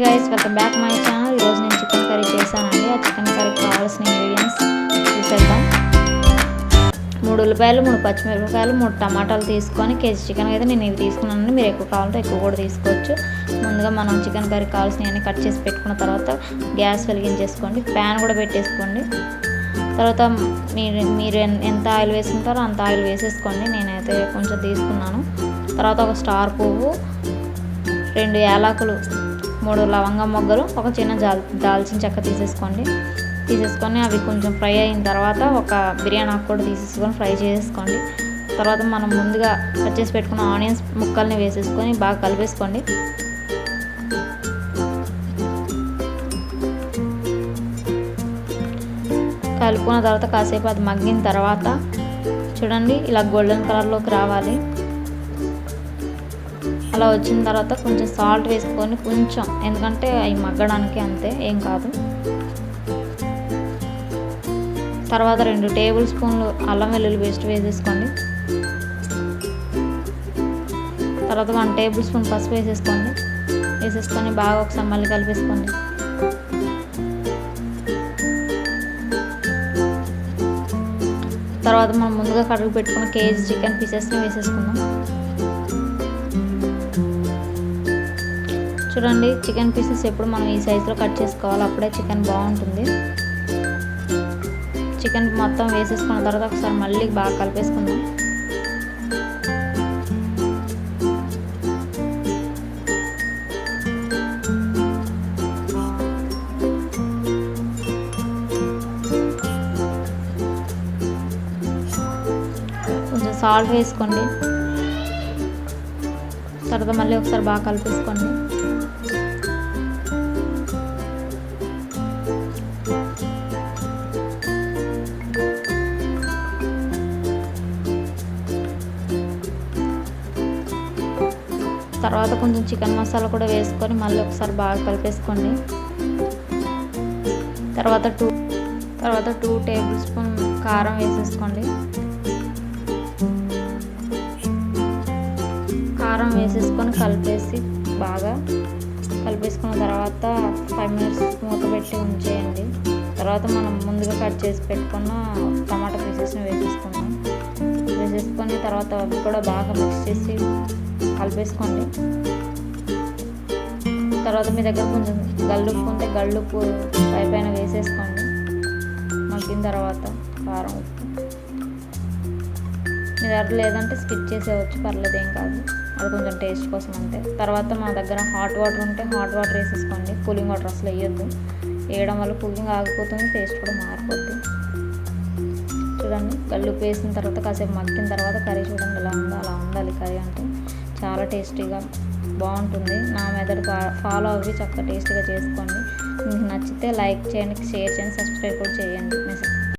Guys welcome back my channel ఈరోజు నేను chicken curry చేశానండి. ఆ చికెన్ కర్రీకి కావాల్సిన ఇంగ్రీడియంట్స్ చూసేద్దాం. మూడు ఉల్లిపాయలు మూడు పచ్చిమిరపకాయలు మూడు టమాటాలు తీసుకొని కేజీ చికెన్ అయితే నేను ఇవి తీసుకున్నాను మీరు ఎక్కువ కావాలంటే ఎక్కువ కూడా తీసుకోవచ్చు. ముందుగా మనం చికెన్ కర్రీ కావాల్సినవన్నీ కట్ చేసి పెట్టుకున్న తర్వాత గ్యాస్ వెలిగించేసుకోండి. ప్యాన్ కూడా పెట్టేసుకోండి. తర్వాత మీరు మీరు ఎంత ఆయిల్ వేసుకుంటారో అంత ఆయిల్ వేసేసుకోండి. నేనైతే కొంచెం తీసుకున్నాను. తర్వాత ఒక స్టార్ పువ్వు రెండు యాలకులు మూడు లవంగం మొగ్గలు ఒక చిన్న జాల్ దాల్చిన చెక్క తీసేసుకోండి. తీసేసుకొని అవి కొంచెం ఫ్రై అయిన తర్వాత ఒక బిర్యానీ ఆకు కూడా తీసేసుకొని ఫ్రై చేసేసుకోండి. తర్వాత మనం ముందుగా కట్ చేసి పెట్టుకున్న ఆనియన్స్ ముక్కల్ని వేసేసుకొని బాగా కలిపేసుకోండి. కలుపుకున్న తర్వాత కాసేపు అది మగ్గిన తర్వాత చూడండి ఇలా గోల్డెన్ కలర్లోకి రావాలి. అలా వచ్చిన తర్వాత కొంచెం సాల్ట్ వేసుకొని కొంచెం ఎందుకంటే అవి మగ్గడానికి అంతే ఏం కాదు. తర్వాత రెండు టేబుల్ స్పూన్లు అల్లం వెల్లుల్లి పేస్ట్ వేసేసుకోండి. తర్వాత వన్ టేబుల్ స్పూన్ పసుపు వేసేసుకోండి. వేసేసుకొని బాగా ఒకసారి మళ్ళీ కలిపేసుకోండి. తర్వాత మనం ముందుగా కడుగు పెట్టుకున్న కేజీ చికెన్ పీసెస్ని వేసేసుకుందాం. చూడండి చికెన్ పీసెస్ ఎప్పుడు మనం ఈ సైజులో కట్ చేసుకోవాలి అప్పుడే చికెన్ బాగుంటుంది. చికెన్ మొత్తం వేసేసుకున్న తర్వాత ఒకసారి మళ్ళీ బాగా కలిపేసుకుందాం. కొంచెం సాల్ట్ వేసుకోండి. తర్వాత మళ్ళీ ఒకసారి బాగా కలిపేసుకోండి. తర్వాత కొంచెం చికెన్ మసాలా కూడా వేసుకొని మళ్ళీ ఒకసారి బాగా కలిపేసుకోండి. తర్వాత టూ తర్వాత టూ టేబుల్ స్పూన్ కారం వేసేసుకోండి. కారం వేసేసుకొని కలిపేసి బాగా కలిపేసుకున్న తర్వాత ఫైవ్ మినిట్స్ మూత పెట్టి ఉంచేయండి. తర్వాత మనం ముందుగా కట్ చేసి పెట్టుకున్న టమాటా పీసెస్ని వేసేసుకుందాం. వేసేసుకొని తర్వాత అవి కూడా బాగా మిక్స్ చేసి కలిపేసుకోండి. తర్వాత మీ దగ్గర కొంచెం గల్లుప్పు ఉంటే గల్లుప్పు పై పైన వేసేసుకోండి. మగ్గిన తర్వాత కారం ఉప్పు. మీ దగ్గర లేదంటే స్కిప్ చేసేవచ్చు పర్లేదు ఏం కాదు. అది కొంచెం టేస్ట్ కోసం అంతే. తర్వాత మా దగ్గర హాట్ వాటర్ ఉంటే హాట్ వాటర్ వేసేసుకోండి. కూలింగ్ వాటర్ అసలు వేయొద్దు. వేయడం వల్ల కూలింగ్ ఆగిపోతుంది టేస్ట్ కూడా మారిపోద్ది. చూడండి గల్లు వేసిన తర్వాత కాసేపు మగ్గిన తర్వాత కర్రీ చూడండి ఎలా ఉందో అలా ఉండాలి కర్రీ అంటే. చాలా టేస్టీగా బాగుంటుంది. నా మెథడ్ ఫాలో అవి చక్కగా టేస్టీగా చేసుకోండి. మీకు నచ్చితే లైక్ చేయండి షేర్ చేయండి సబ్స్క్రైబ్ కూడా చేయండి.